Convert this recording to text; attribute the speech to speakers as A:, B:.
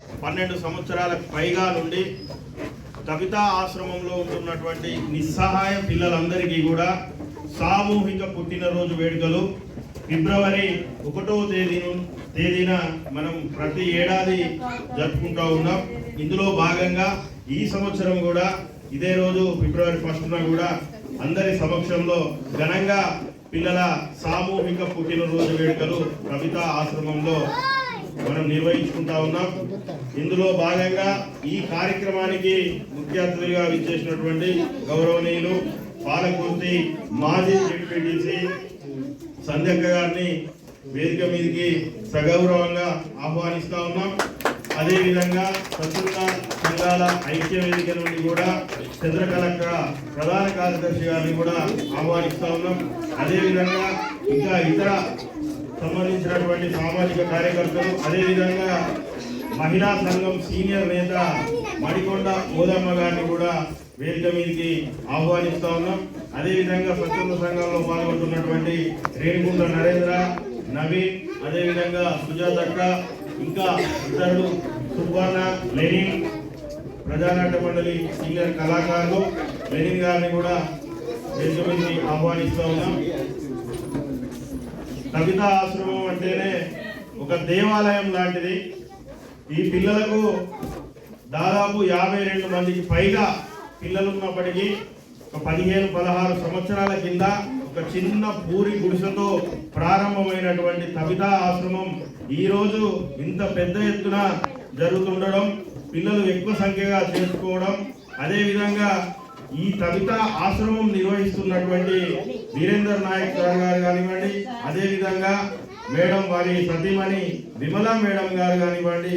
A: పన్నెండు సంవత్సరాలకు పైగా నుండి కవితా ఆశ్రమంలో ఉంటున్నటువంటి నిస్సహాయ పిల్లలందరికీ కూడా సామూహిక పుట్టినరోజు వేడుకలు. ఫిబ్రవరి ఒకటో తేదీ తేదీన మనం ప్రతి ఏడాది జరుపుకుంటూ ఉన్నాం. ఇందులో భాగంగా ఈ సంవత్సరం కూడా ఇదే రోజు ఫిబ్రవరి ఫస్ట్న కూడా అందరి సమక్షంలో ఘనంగా పిల్లల సామూహిక పుట్టినరోజు వేడుకలు కవితా ఆశ్రమంలో మనం నిర్వహించుకుంటా ఉన్నాం. ఇందులో భాగంగా ఈ కార్యక్రమానికి ముఖ్య అతిథులుగా విచ్చేసినటువంటి గౌరవనీయులు పాలకుర్తి మాజీ డిప్యూటీసీ సంధ్యక్క గారిని వేదిక మీదకి సగౌరవంగా ఆహ్వానిస్తా ఉన్నాం. అదేవిధంగా ప్రస్తుత సంఘాల ఐక్య వేదిక నుండి కూడా చంద్రకళక్క ప్రధాన కార్యదర్శి గారిని కూడా ఆహ్వానిస్తా ఉన్నాం. అదేవిధంగా ఇంకా ఇతర సంబంధించినటువంటి సామాజిక కార్యకర్తలు అదేవిధంగా మహిళా సంఘం సీనియర్ నేత మడికొండ ఓదమ్మ గారిని కూడా వేదిక మీదకి ఆహ్వానిస్తా ఉన్నాం. అదేవిధంగా స్వచ్ఛంద సంఘంలో పాల్గొంటున్నటువంటి రేణుగుండ నరేంద్ర నవీన్ అదేవిధంగా సుజాతక్క ఇంకా ఇతరులు సుబ్బన్న లెనిన్ ప్రజానాట్య మండలి సీనియర్ కళాకారులు లెనిన్ గారిని కూడా వేదిక మీదకి ఆహ్వానిస్తా ఉన్నాం. కవితా ఆశ్రమం అంటేనే ఒక దేవాలయం లాంటిది. ఈ పిల్లలకు దాదాపు యాభై రెండు మందికి పైగా పిల్లలు ఉన్నప్పటికీ ఒక పదిహేను పదహారు సంవత్సరాల కింద ఒక చిన్న పూరి గుడిసెతో ప్రారంభమైనటువంటి కవితా ఆశ్రమం ఈరోజు ఇంత పెద్ద ఎత్తున జరుగుతుండడం పిల్లలు ఎక్కువ సంఖ్యగా చేసుకోవడం అదేవిధంగా ఈ కవిత ఆశ్రమం నిర్వహిస్తున్నటువంటి వీరేందర్ నాయక్ సార్ గారు కానివ్వండి అదేవిధంగా మేడం వారి ప్రతిమని విమలా మేడం గారు కానివ్వండి